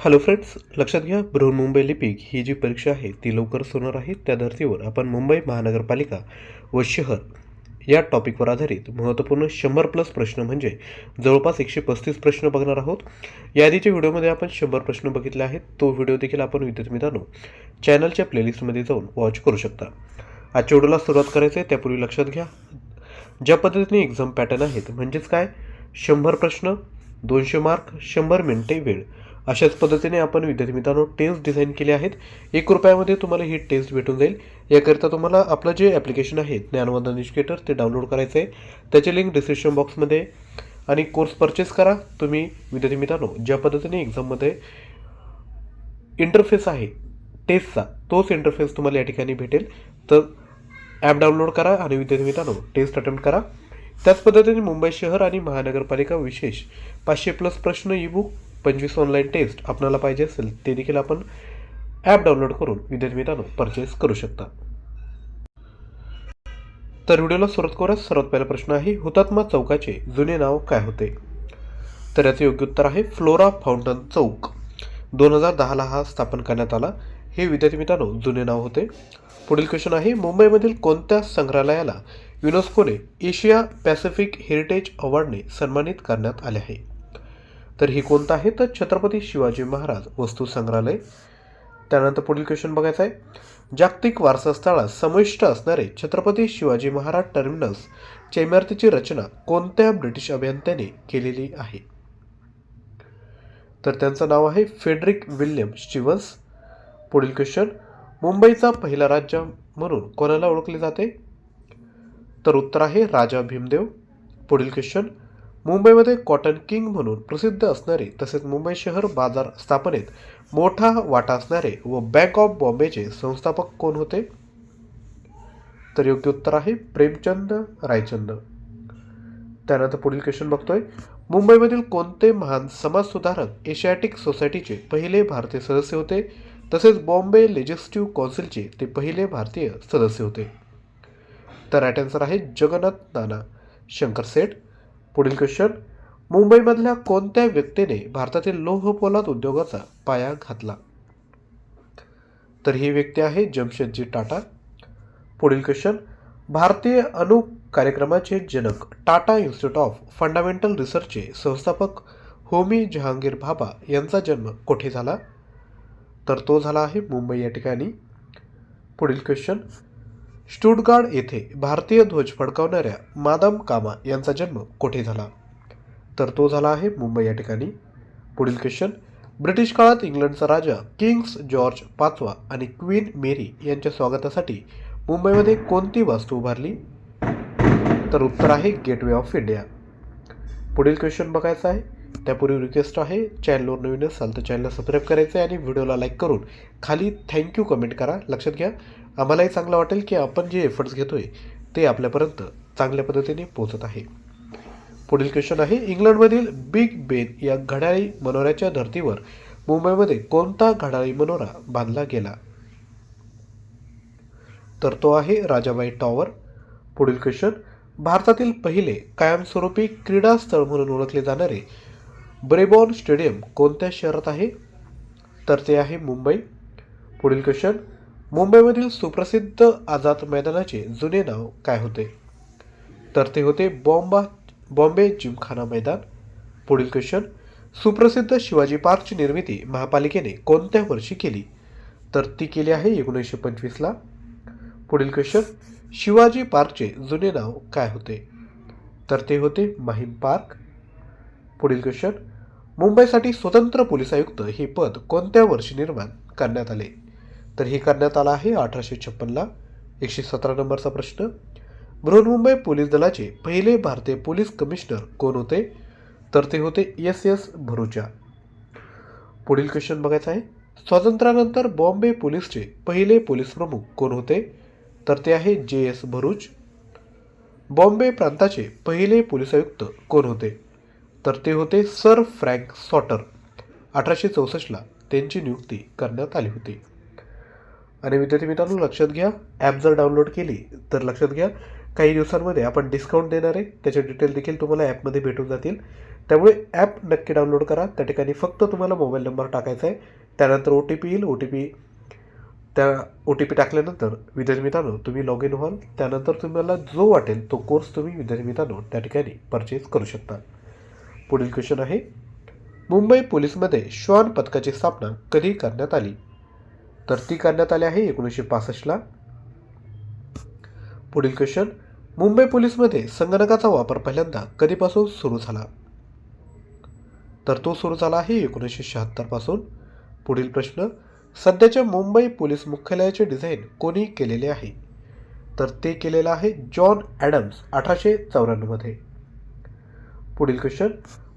Hello friends लक्षात घ्या बृहन्मुंबई लिपिक ही जी परीक्षा आहे ती लवकरच होणार आहे. त्या धर्तीवर आपण मुंबई महानगरपालिका व शहर या टॉपिकवर आधारित महत्त्वपूर्ण शंभर प्लस प्रश्न म्हणजे जवळपास एकशे पस्तीस प्रश्न बघणार आहोत. या आधीच्या व्हिडिओमध्ये आपण शंभर प्रश्न बघितले आहेत. तो व्हिडिओ देखील आपण विद्यार्थी मित्रांनो चॅनलच्या प्लेलिस्टमध्ये जाऊन वॉच करू शकता. आजच्या व्हिडिओला सुरुवात करायचं आहे त्यापूर्वी लक्षात घ्या ज्या पद्धतीने एक्झाम पॅटर्न आहेत म्हणजेच काय? शंभर प्रश्न दोनशे मार्क शंभर मिनिटे वेळ. अशाच पद्धतीने आपण विद्यार्थी मित्रांनो टेस्ट डिझाईन केले आहेत. एक रुपयामध्ये तुम्हाला ही टेस्ट भेटून जाईल. याकरिता तुम्हाला आपलं जे ॲप्लिकेशन आहे ज्ञानवंदन एज्युकेटर ते डाउनलोड करायचं आहे. त्याचे लिंक डिस्क्रिप्शन बॉक्समध्ये आणि कोर्स परचेस करा. तुम्ही विद्यार्थी मित्रांनो ज्या पद्धतीने एक्झाममध्ये इंटरफेस आहे टेस्टचा तोच इंटरफेस तुम्हाला या ठिकाणी भेटेल. तर ॲप डाउनलोड करा आणि विद्यार्थी मित्रांनो टेस्ट अटेम्प्ट करा. त्याच पद्धतीने मुंबई शहर आणि महानगरपालिका विशेष पाचशे प्लस प्रश्न ई बुक पंचवीस ऑनलाईन टेस्ट आपणाला पाहिजे असेल ते देखील आपण ॲप डाउनलोड करून विद्यार्थी मित्रांनो परचेस करू शकता. तर व्हिडिओला सुरुवात करूया. सर्वात पहिला प्रश्न आहे हुतात्मा चौकाचे जुने नाव काय होते? तर याचे योग्य उत्तर आहे फ्लोरा फाउंटन चौक. दोन हजार दहाला हा स्थापन करण्यात आला. हे विद्यार्थी मित्रांनो जुने नाव होते. पुढील क्वेश्चन आहे मुंबईमधील कोणत्या संग्रहालयाला युनेस्कोने एशिया पॅसिफिक हेरिटेज अवॉर्डने सन्मानित करण्यात आले आहे? तर ही कोणतं आहे? तर छत्रपती शिवाजी महाराज वस्तू संग्रहालय. त्यानंतर पुढील क्वेश्चन बघायचा आहे. जागतिक वारसा स्थळात समाविष्ट असणारे छत्रपती शिवाजी महाराज टर्मिनस च्या इमारतीची रचना कोणत्या ब्रिटिश अभियंत्याने केलेली आहे? तर त्यांचं नाव आहे फेडरिक विल्यम स्टीव्हन्स. पुढील क्वेश्चन मुंबईचा पहिला राज्य म्हणून कोणाला ओळखले जाते? तर उत्तर आहे राजा भीमदेव. पुढील क्वेश्चन मुंबईमध्ये कॉटन किंग म्हणून प्रसिद्ध असणारे तसेच मुंबई शहर बाजार स्थापनेत मोठा वाटा असणारे व बँक ऑफ बॉम्बेचे संस्थापक कोण होते? तर योग्य उत्तर आहे प्रेमचंद रायचंद. त्यानंतर पुढील क्वेश्चन बघतोय. मुंबईमधील कोणते महान समाजसुधारक एशियाटिक सोसायटीचे पहिले भारतीय सदस्य होते? तसेच बॉम्बे लेजिस्टिव्ह कौन्सिलचे ते पहिले भारतीय सदस्य होते? तर राईट आन्सर आहे जगन्नाथ नाना. शंकर सेठ पुढील क्वेश्चन मुंबईमधल्या कोणत्या व्यक्तीने भारतातील लोह पोलाद उद्योगाचा पाया घातला? तर ही व्यक्ती आहे जमशेदजी टाटा. पुढील क्वेश्चन भारतीय अणु कार्यक्रमाचे जनक टाटा इन्स्टिट्यूट ऑफ फंडामेंटल रिसर्चचे संस्थापक होमी जहांगीर भाभा यांचा जन्म कोठे झाला? तर तो झाला आहे मुंबई या ठिकाणी. पुढील क्वेश्चन स्टुटगार्ड येथे भारतीय ध्वज फडकावणाऱ्या मादाम कामा यांचा जन्म कोठे झाला? तर तो झाला आहे मुंबई या ठिकाणी. पुढील क्वेश्चन ब्रिटिश काळात इंग्लंडचा राजा किंग्स जॉर्ज पाचवा आणि क्वीन मेरी यांच्या स्वागतासाठी मुंबईमध्ये कोणती वास्तू उभारली? तर उत्तर आहे गेटवे ऑफ इंडिया. पुढील क्वेश्चन बघायचा आहे. त्यापूर्वी रिक्वेस्ट आहे चॅनलवर नवीन असाल तर चॅनलला सबस्क्राईब करायचं आहे आणि व्हिडिओला लाईक करून खाली थँक्यू कमेंट करा. लक्षात घ्या. आम्हालाही चांगलं वाटेल की आपण जे एफर्ट्स आहे ते आपल्यापर्यंत चांगल्या पद्धतीने पोहोचत आहे. पुढील क्वेश्चन आहे इंग्लंडमधील बिग बेन या घड्याळी मनोऱ्याच्या धर्तीवर मुंबईमध्ये कोणता घड्याळी मनोरा बांधला गेला? तर तो आहे राजाबाई टॉवर. पुढील क्वेश्चन भारतातील पहिले कायमस्वरूपी क्रीडा स्थळ म्हणून ओळखले जाणारे ब्रेबॉर्न स्टेडियम कोणत्या शहरात आहे? तर ते आहे मुंबई. पुढील क्वेश्चन मुंबईमधील सुप्रसिद्ध आझाद मैदानाचे जुने नाव काय होते? तर ते होते बॉम्बा बॉम्बे जिमखाना मैदान. पुढील क्वेश्चन सुप्रसिद्ध शिवाजी पार्कची निर्मिती महापालिकेने कोणत्या वर्षी केली? तर ती केली आहे एकोणीसशे पंचवीसला. पुढील क्वेश्चन शिवाजी पार्कचे जुने नाव काय होते? तर ते होते माहीम पार्क. पुढील क्वेश्चन मुंबईसाठी स्वतंत्र पोलीस आयुक्त हे पद कोणत्या वर्षी निर्माण करण्यात आले? तर हे करण्यात आलं आहे अठराशे छप्पनला. एकशे सतरा नंबरचा प्रश्न. बृहन्मुंबई पोलीस दलाचे पहिले भारतीय पोलीस कमिशनर कोण होते? तर ते होते एस एस भरूचा. पुढील क्वेश्चन बघायचं आहे. स्वातंत्र्यानंतर बॉम्बे पोलीसचे पहिले पोलीस प्रमुख कोण होते? तर ते आहे जे एस भरूच. बॉम्बे प्रांताचे पहिले पोलीस आयुक्त कोण होते? तर ते होते सर फ्रँक सॉटर. अठराशे चौसष्टला त्यांची नियुक्ती करण्यात आली होती. आणि विद्यार्थी मित्रांनो लक्षात घ्या ॲप जर डाउनलोड केली तर लक्षात घ्या काही दिवसांमध्ये आपण डिस्काउंट देणार आहे. त्याचे डिटेल देखील तुम्हाला ॲपमध्ये भेटून जातील. त्यामुळे ॲप नक्की डाउनलोड करा. त्या ठिकाणी फक्त तुम्हाला मोबाईल नंबर टाकायचा आहे. त्यानंतर ओ टी पी येईल. ओ टी पी त्या ओ टी पी टाकल्यानंतर विद्यार्थी मित्रांनो तुम्ही लॉग इन व्हाल. त्यानंतर तुम्हाला जो वाटेल तो कोर्स तुम्ही विद्यार्थी मित्रांनो त्या ठिकाणी परचेस करू शकता. पुढील क्वेश्चन आहे मुंबई पोलीसमध्ये श्वान पथकाची स्थापना कधी करण्यात आली? तर ती करण्यात आली आहे एकोणीसशे पासष्टला. पुढील क्वेश्चन मुंबई पोलीसमध्ये संगणकाचा वापर पहिल्यांदा कधीपासून सुरू झाला? तर तो सुरू झाला आहे एकोणीसशे शहात्तरपासून पुढील प्रश्न सध्याच्या मुंबई पोलीस मुख्यालयाचे डिझाईन कोणी केलेले आहे? तर ते केलेलं आहे जॉन ॲडम्स अठराशे चौऱ्याण्णवमध्ये. पुढील क्वेश्चन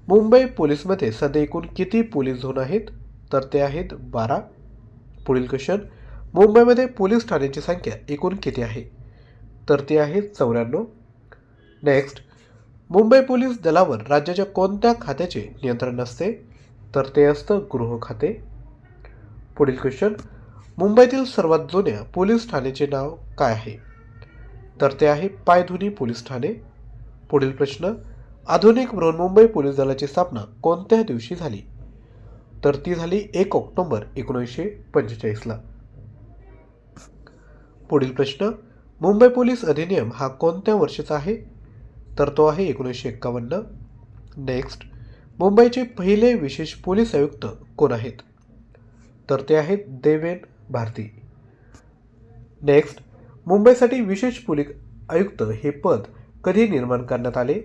मुंबई पोलीसमध्ये सध्या एकूण किती पोलीस झोन आहेत? तर ते आहेत बारा. पुढील क्वेश्चन मुंबईमध्ये पोलीस ठाण्याची संख्या एकूण किती आहे? तर ती आहे चौऱ्याण्णव. नेक्स्ट मुंबई पोलीस दलावर राज्याच्या कोणत्या खात्याचे नियंत्रण नसते? तर ते असतं गृह खाते. पुढील क्वेश्चन मुंबईतील सर्वात जुन्या पोलीस ठाण्याचे नाव काय आहे? तर ते आहे पायधुनी पोलीस ठाणे. पुढील प्रश्न आधुनिक बृहन्मुंबई पोलीस दलाची स्थापना कोणत्या दिवशी झाली? तर ती झाली एक ऑक्टोबर एकोणीसशे पंचेचाळीसला. पुढील प्रश्न मुंबई पोलीस अधिनियम हा कोणत्या वर्षाचा आहे? तर तो आहे एकोणीसशे एक्कावन्न. नेक्स्ट मुंबईचे पहिले विशेष पोलीस आयुक्त कोण आहेत? तर ते आहेत देवेन भारती. नेक्स्ट मुंबईसाठी विशेष पोलीस आयुक्त हे पद कधी निर्माण करण्यात आले?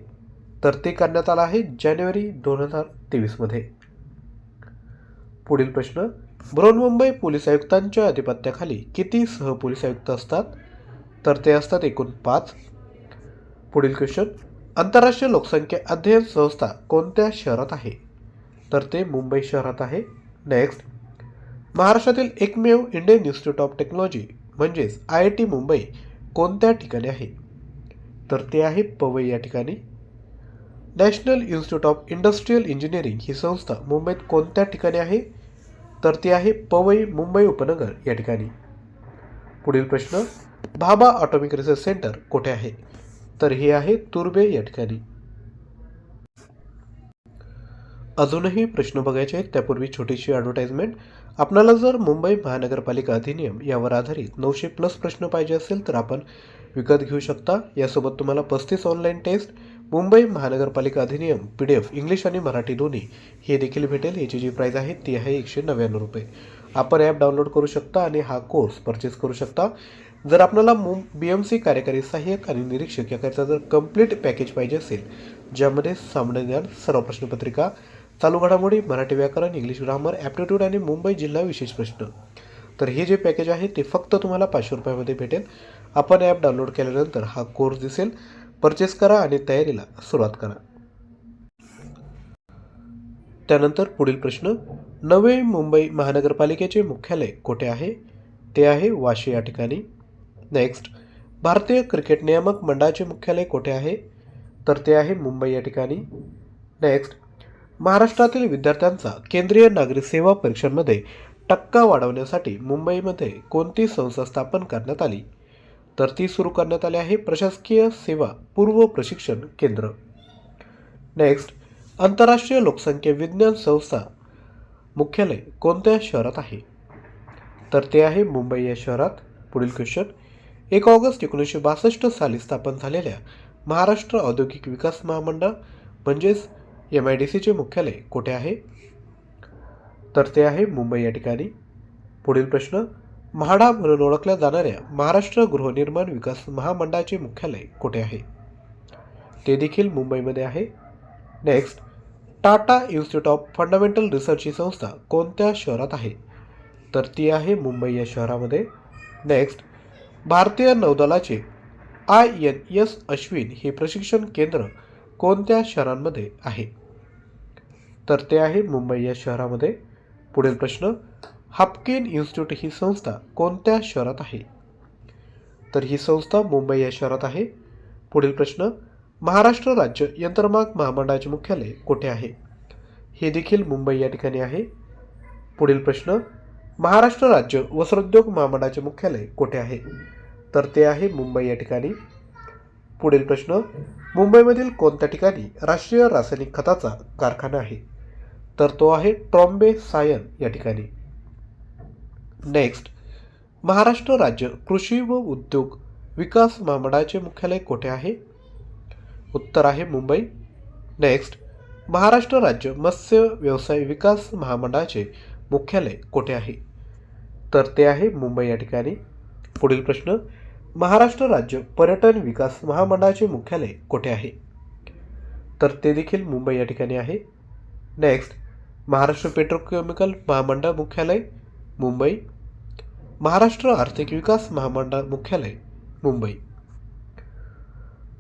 तर ते करण्यात आलं आहे जानेवारी दोन हजार तेवीसमध्ये. पुढील प्रश्न बृहन्मुंबई पोलीस आयुक्तांच्या अधिपत्याखाली किती सहपोलीस आयुक्त असतात? तर ते असतात एकूण पाच. पुढील क्वेश्चन आंतरराष्ट्रीय लोकसंख्या अध्ययन संस्था कोणत्या शहरात आहे? तर ते मुंबई शहरात आहे. नेक्स्ट महाराष्ट्रातील एकमेव इंडियन इन्स्टिट्यूट ऑफ टेक्नॉलॉजी म्हणजेच आय आय टी मुंबई कोणत्या ठिकाणी आहे? तर ते आहे पवई या ठिकाणी. National institute of industrial engineering ही संस्था मुंबईत कोणत्या ठिकाणी आहे? तर ती आहे पवई मुंबई उपनगर या ठिकाणी. पुढील प्रश्न भाभा ऑटोमिक रिसर्च सेंटर कुठे आहे? तर हे आहे तुर्बे या ठिकाणी. अजूनही प्रश्न बघायचे आहेत त्यापूर्वी छोटीशी ॲडव्हर्टाईजमेंट आपणाला जर मुंबई महानगरपालिका अधिनियम यावर आधारित नऊशे प्लस प्रश्न पाहिजे असेल तर आपण विकत घेऊ शकता. यासोबत तुम्हाला पस्तीस ऑनलाईन टेस्ट मुंबई महानगरपालिका अधिनियम पी डी एफ इंग्लिश आणि मराठी दोन्ही हे देखील भेटेल. याची जी प्राईज आहे. ती आहे एकशे नव्याण्णव रुपये. आपण ॲप डाउनलोड करू शकता आणि हा कोर्स परचेस करू शकता. जर आपल्याला मुं बी एम सी कार्यकारी सहाय्यक आणि निरीक्षक याकरिता जर कंप्लीट पॅकेज पाहिजे असेल ज्यामध्ये सामान्य ज्ञान सर्व प्रश्नपत्रिका चालू घडामोडी मराठी व्याकरण इंग्लिश ग्रामर ॲप्टिट्यूड आणि मुंबई जिल्हा विशेष प्रश्न. तर हे जे पॅकेज आहे ते फक्त तुम्हाला पाचशे रुपयामध्ये भेटेल. आपण ॲप डाउनलोड केल्यानंतर हा कोर्स दिसेल. परचेस करा आणि तयारीला सुरुवात करा. त्यानंतर पुढील प्रश्न नवे मुंबई महानगरपालिकेचे मुख्यालय कोठे आहे? ते आहे वाशी या ठिकाणी. नेक्स्ट भारतीय क्रिकेट नियामक मंडळाचे मुख्यालय कोठे आहे? तर ते आहे मुंबई या ठिकाणी. नेक्स्ट महाराष्ट्रातील विद्यार्थ्यांचा केंद्रीय नागरी सेवा परीक्षांमध्ये टक्का वाढवण्यासाठी मुंबईमध्ये कोणती संस्था स्थापन करण्यात आली? तर ती सुरू करण्यात आली आहे प्रशासकीय सेवा पूर्व प्रशिक्षण केंद्र. नेक्स्ट आंतरराष्ट्रीय लोकसंख्या विज्ञान संस्था मुख्यालय कोणत्या शहरात आहे? तर ते आहे मुंबई या शहरात. पुढील क्वेश्चन एक ऑगस्ट एकोणीसशे बासष्ट साली स्थापन झालेल्या महाराष्ट्र औद्योगिक विकास महामंडळ म्हणजेच एम आय डी सीचे मुख्यालय कुठे आहे? तर ते आहे मुंबई या ठिकाणी. पुढील प्रश्न म्हाडा म्हणून ओळखल्या जाणाऱ्या महाराष्ट्र गृहनिर्माण विकास महामंडळाचे मुख्यालय कुठे आहे? ते देखील मुंबईमध्ये आहे. Next Tata institute of fundamental research ही संस्था कोणत्या शहरात आहे? तर ती आहे मुंबई या शहरामध्ये. नेक्स्ट भारतीय नौदलाचे आय एन एस अश्विन हे प्रशिक्षण केंद्र कोणत्या शहरांमध्ये आहे? तर ते आहे मुंबई या शहरामध्ये. पुढील प्रश्न हापकिन इन्स्टिट्यूट ही संस्था कोणत्या शहरात आहे? तर ही संस्था मुंबई या शहरात आहे. पुढील प्रश्न महाराष्ट्र राज्य यंत्रमाग महामंडळाचे मुख्यालय कुठे आहे? हे देखील मुंबई या ठिकाणी आहे. पुढील प्रश्न महाराष्ट्र राज्य वस्त्रोद्योग महामंडळाचे मुख्यालय कुठे आहे? तर ते आहे मुंबई या ठिकाणी. पुढील प्रश्न मुंबईमधील कोणत्या ठिकाणी राष्ट्रीय रासायनिक खताचा कारखाना आहे? तर तो आहे ट्रॉम्बे सायन या ठिकाणी. नेक्स्ट महाराष्ट्र राज्य कृषी व उद्योग विकास महामंडळाचे मुख्यालय कोठे आहे? उत्तर आहे मुंबई. नेक्स्ट महाराष्ट्र राज्य मत्स्य व्यवसाय विकास महामंडळाचे मुख्यालय कोठे आहे? तर ते आहे मुंबई या ठिकाणी. पुढील प्रश्न महाराष्ट्र राज्य पर्यटन विकास महामंडळाचे मुख्यालय कोठे आहे? तर ते देखील मुंबई या ठिकाणी आहे. नेक्स्ट महाराष्ट्र पेट्रोकेमिकल महामंडळ मुख्यालय मुंबई. महाराष्ट्र आर्थिक विकास महामंडळ मुख्यालय मुंबई.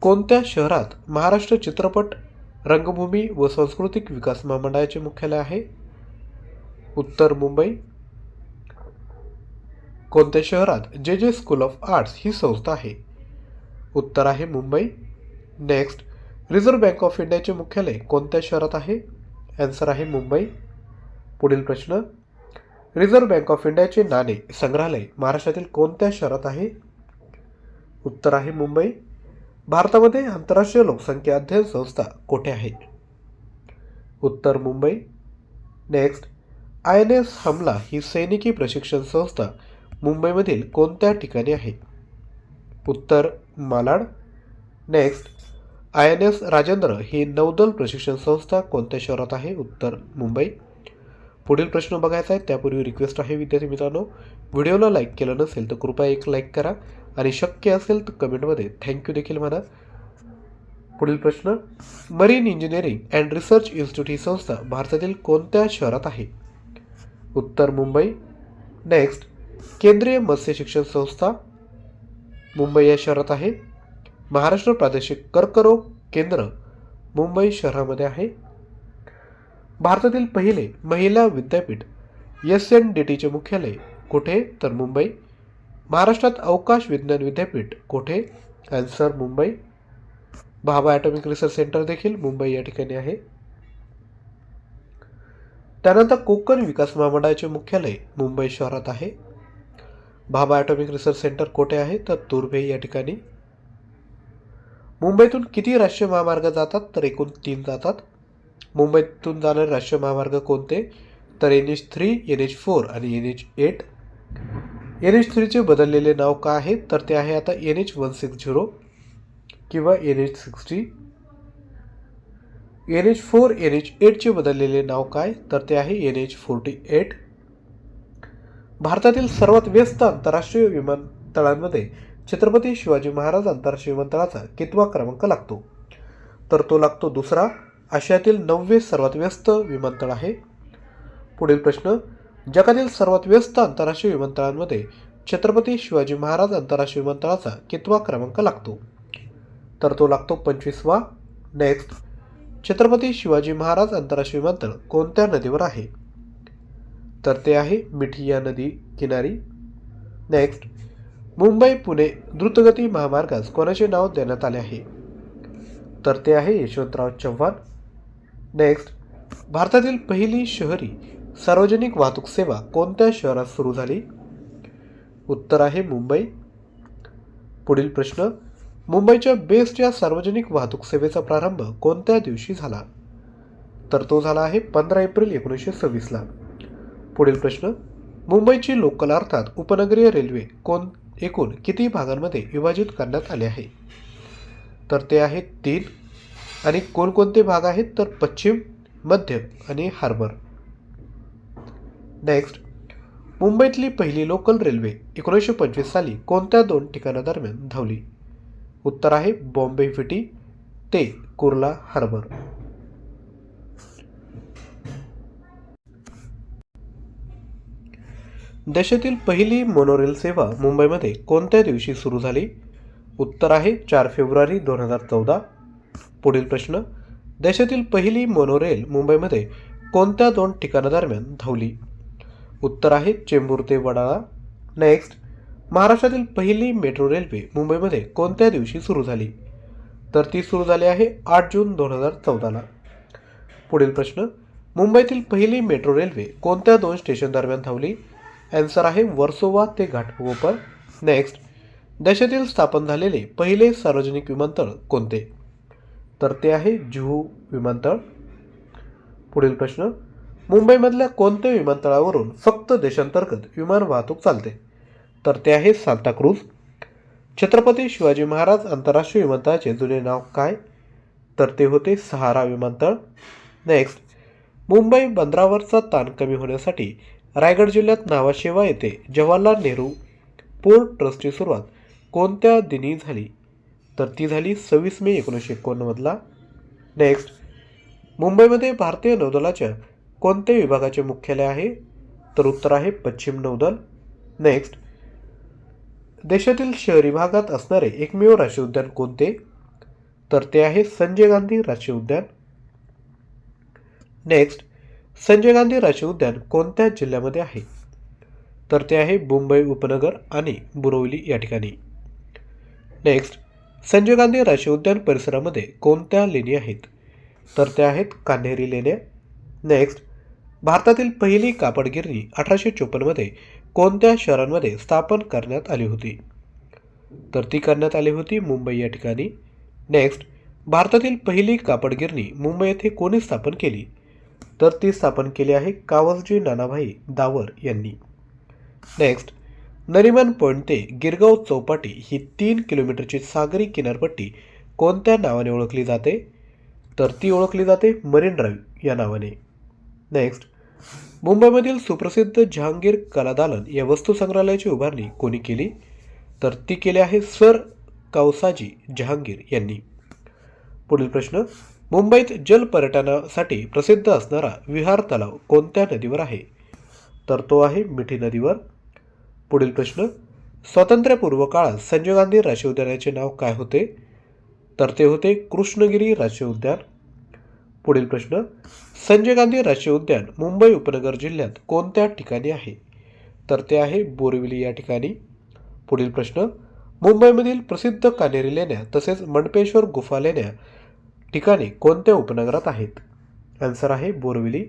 कोणत्या शहरात महाराष्ट्र चित्रपट रंगभूमी व सांस्कृतिक विकास महामंडळाचे मुख्यालय आहे? उत्तर मुंबई. कोणत्या शहरात जे जे स्कूल ऑफ आर्ट्स ही संस्था आहे? उत्तर आहे Mumbai. Next reserve bank of इंडियाचे मुख्यालय कोणत्या शहरात आहे? ॲन्सर आहे मुंबई. पुढील प्रश्न रिझर्व्ह बँक ऑफ इंडियाचे नाणे संग्रहालय महाराष्ट्रातील कोणत्या शहरात आहे? उत्तर आहे मुंबई. भारतामध्ये आंतरराष्ट्रीय लोकसंख्या अध्ययन संस्था कोठे आहे? उत्तर Mumbai. Next I N S हमला ही सैनिकी प्रशिक्षण संस्था मुंबईमधील कोणत्या ठिकाणी आहे? उत्तर Malad. Next I N S Rajendra ही नौदल प्रशिक्षण संस्था कोणत्या शहरात आहे? उत्तर मुंबई. पुढील प्रश्न बघायचा आहे त्यापूर्वी रिक्वेस्ट आहे विद्यार्थी मित्रांनो. व्हिडिओला लाईक केलं नसेल तर कृपया एक लाईक करा आणि शक्य असेल तर कमेंटमध्ये थँक्यू देखील म्हणा. पुढील प्रश्न marine engineering and research institute ही संस्था भारतातील कोणत्या शहरात आहे? उत्तर मुंबई. नेक्स्ट केंद्रीय मत्स्य शिक्षण संस्था मुंबई या शहरात आहे. महाराष्ट्र प्रादेशिक कर्करोग केंद्र मुंबई शहरामध्ये आहे. भारतातील पहिले महिला विद्यापीठ एस एन डी टीचे मुख्यालय कुठे? तर मुंबई. महाराष्ट्रात अवकाश विज्ञान विद्यापीठ कोठे? Answer Mumbai. Bhabha atomic research centre देखील मुंबई या ठिकाणी आहे. त्यानंतर कोकण विकास महामंडळाचे मुख्यालय मुंबई शहरात आहे. भाभा ॲटॉमिक रिसर्च सेंटर कोठे आहे? तर तुर्भे या ठिकाणी. मुंबईतून किती राष्ट्रीय महामार्ग जातात? तर एकूण तीन जातात. मुंबईतून जाणारे राष्ट्रीय महामार्ग कोणते? तर N H three N H four आणि N H eight. N H थ्रीचे बदललेले नाव काय आहे? तर ते आहे आता N H one six zero किंवा N H sixty. N H four N H एटचे बदललेले नाव काय? तर ते आहे एन एच फोर्टी एट. भारतातील सर्वात व्यस्त आंतरराष्ट्रीय विमानतळांमध्ये छत्रपती शिवाजी महाराज आंतरराष्ट्रीय विमानतळाचा कितवा क्रमांक लागतो. तर तो लागतो दुसरा आशियातील नववे सर्वात व्यस्त विमानतळ आहे. पुढील प्रश्न जगातील सर्वात व्यस्त आंतरराष्ट्रीय विमानतळांमध्ये छत्रपती शिवाजी महाराज आंतरराष्ट्रीय विमानतळाचा कितवा क्रमांक लागतो? तर तो लागतो पंचवीसवा. नेक्स्ट छत्रपती शिवाजी महाराज आंतरराष्ट्रीय विमानतळ कोणत्या नदीवर आहे? तर ते आहे मिठी या नदी किनारी. नेक्स्ट मुंबई पुणे द्रुतगती महामार्गास कोणाचे नाव देण्यात आले आहे? तर ते आहे यशवंतराव चव्हाण. नेक्स्ट भारतातील पहिली शहरी सार्वजनिक वाहतूक सेवा कोणत्या शहरात सुरू झाली? उत्तर आहे मुंबई. पुढील प्रश्न मुंबईच्या बेस्ट या सार्वजनिक वाहतूक सेवेचा प्रारंभ कोणत्या दिवशी झाला? तर तो झाला आहे पंधरा एप्रिल एकोणीसशे सव्वीसला. पुढील प्रश्न मुंबईची लोकल अर्थात उपनगरीय रेल्वे कोण एकूण किती भागांमध्ये विभाजित करण्यात आले आहे? तर ते आहे तीन. आणि कोणकोणते भाग आहेत तर पश्चिम मध्य आणि हार्बर. नेक्स्ट मुंबईतली पहिली लोकल रेल्वे एकोणीसशे पंचवीस साली कोणत्या दोन ठिकाणादरम्यान धावली? उत्तर आहे बॉम्बे व्हिटी ते कुर्ला हार्बर. देशातील पहिली मोनोरेल सेवा मुंबईमध्ये कोणत्या दिवशी सुरू झाली? उत्तर आहे चार फेब्रुवारी दोन हजार चौदा पुढील प्रश्न देशातील पहिली मोनोरेल मुंबईमध्ये कोणत्या दोन ठिकाणादरम्यान धावली? उत्तर आहे चेंबूर ते वडाळा. नेक्स्ट महाराष्ट्रातील पहिली मेट्रो रेल्वे मुंबईमध्ये कोणत्या दिवशी सुरू झाली? तर ती सुरू झाली आहे आठ जून दोन हजार चौदाला. पुढील प्रश्न मुंबईतील पहिली मेट्रो रेल्वे कोणत्या दोन स्टेशन दरम्यान धावली? ॲन्सर आहे वर्सोवा ते घाटकोपर नेक्स्ट देशातील स्थापन झालेले पहिले सार्वजनिक विमानतळ कोणते? तर ते आहे जुहू विमानतळ. पुढील प्रश्न मुंबईमधल्या कोणत्या विमानतळावरून फक्त देशांतर्गत विमान वाहतूक चालते? तर ते आहे सांताक्रूज छत्रपती शिवाजी महाराज आंतरराष्ट्रीय विमानतळाचे जुने नाव काय? तर ते होते सहारा विमानतळ. नेक्स्ट मुंबई बंदरावरचा ताण कमी होण्यासाठी रायगड जिल्ह्यात नावाशेवा येथे जवाहरलाल नेहरू पोर्ट ट्रस्टची सुरुवात कोणत्या दिनी झाली? तर ती झाली सव्वीस मे एकोणीसशे एकोणनव्वदला. नेक्स्ट मुंबईमध्ये भारतीय नौदलाच्या कोणत्या विभागाचे मुख्यालय आहे? तर उत्तर आहे पश्चिम नौदल. नेक्स्ट देशातील शहरी भागात असणारे एकमेव राष्ट्रीय उद्यान कोणते? तर ते आहे संजय गांधी राष्ट्रीय उद्यान. नेक्स्ट संजय गांधी राष्ट्रीय उद्यान कोणत्या जिल्ह्यामध्ये आहे? तर ते आहे मुंबई उपनगर आणि बुरवली या ठिकाणी. नेक्स्ट संजय गांधी राष्ट्रीय उद्यान परिसरामध्ये कोणत्या लेणी आहेत? तर त्या आहेत कान्हेरी लेण्या. नेक्स्ट भारतातील पहिली कापडगिरणी अठराशे चोपन्नमध्ये कोणत्या शहरांमध्ये स्थापन करण्यात आली होती? तर ती करण्यात आली होती मुंबई या ठिकाणी. नेक्स्ट भारतातील पहिली कापडगिरणी मुंबई येथे कोणी स्थापन केली? तर ती स्थापन केली आहे कावसजी नानाभाई दावर यांनी. नेक्स्ट नरिमन पॉईंट ते गिरगाव चौपाटी ही तीन किलोमीटरची सागरी किनारपट्टी कोणत्या नावाने ओळखली जाते? तर ती ओळखली जाते मरीन ड्राईव्ह या नावाने. नेक्स्ट. मुंबईमधील सुप्रसिद्ध जहांगीर कलादालन या वस्तू संग्रहालयाची उभारणी कोणी केली? तर ती केली आहे सर कौसाजी जहांगीर यांनी. पुढील प्रश्न. मुंबईत जल पर्यटनासाठी प्रसिद्ध असणारा विहार तलाव कोणत्या नदीवर आहे? तर तो आहे मिठी नदीवर. पुढील प्रश्न स्वातंत्र्यपूर्व काळात संजय गांधी राष्ट्रीय उद्यानाचे नाव काय होते? तर ते होते कृष्णगिरी राष्ट्रीय उद्यान पुढील प्रश्न संजय गांधी राष्ट्रीय उद्यान मुंबई उपनगर जिल्ह्यात कोणत्या ठिकाणी आहे? तर ते आहे बोरिवली या ठिकाणी. पुढील प्रश्न मुंबईमधील प्रसिद्ध कानेरी लेण्या तसेच मंडपेश्वर गुफा लेण्या ठिकाणी कोणत्या उपनगरात आहेत? आन्सर आहे बोरविली.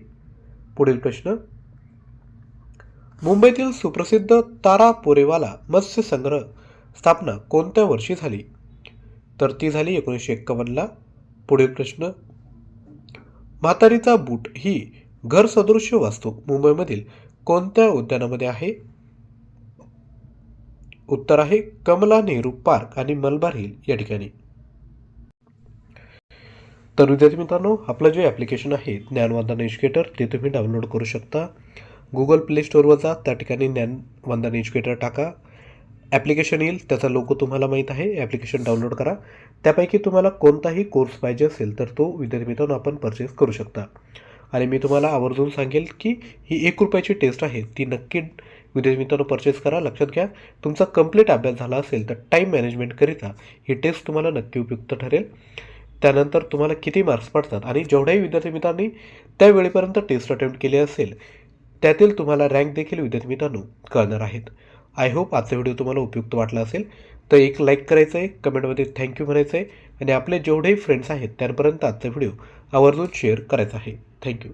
पुढील प्रश्न मुंबईतील सुप्रसिद्ध तारा पोरेवाला मत्स्य संग्रह स्थापना कोणत्या वर्षी झाली? तर ती झाली एकोणीसशे एक्कावन्नला पुढील प्रश्न. म्हातारीचा बूट ही घर सदृश्य वास्तू मुंबईमधील कोणत्या उद्यानामध्ये आहे? उत्तर आहे कमला नेहरू पार्क आणि मलबार हिल या ठिकाणी. तर विद्यार्थी मित्रांनो आपलं जे ॲप्लिकेशन आहे ज्ञानवादन एज्युकेटर ते तुम्ही डाउनलोड करू शकता. गुगल प्ले स्टोअरवर जा. त्या ठिकाणी ज्ञानवंदन एज्युकेटर टाका. ॲप्लिकेशन येईल. त्याचा लोगो तुम्हाला माहीत आहे. ॲप्लिकेशन डाउनलोड करा. त्यापैकी तुम्हाला कोणताही कोर्स पाहिजे असेल तर तो विद्यार्थी मित्रांनो आपण परचेस करू शकता. आणि मी तुम्हाला आवर्जून सांगेल की ही एक रुपयाची टेस्ट आहे. ती नक्की विद्यार्थी मित्रांनो परचेस करा. लक्षात घ्या. तुमचा कंप्लीट अभ्यास झाला असेल तर टाईम मॅनेजमेंटकरिता ही टेस्ट तुम्हाला नक्की उपयुक्त ठरेल. त्यानंतर तुम्हाला किती मार्क्स पडतात? आणि जेवढ्याही विद्यार्थी मित्रांनी त्या वेळेपर्यंत टेस्ट अटेम्प्ट केली असेल त्यातील तुम्हाला रँक देखील विद्यार्थी मित्रांनो कळणार आहेत. आय होप आजचा व्हिडिओ तुम्हाला उपयुक्त वाटला असेल. तर एक लाईक करायचं आहे कमेंटमध्ये थँक्यू म्हणायचं आहे आणि आपले जेवढेही फ्रेंड्स आहेत त्यांपर्यंत आजचा व्हिडिओ आवर्जून शेअर करायचा आहे. थँक्यू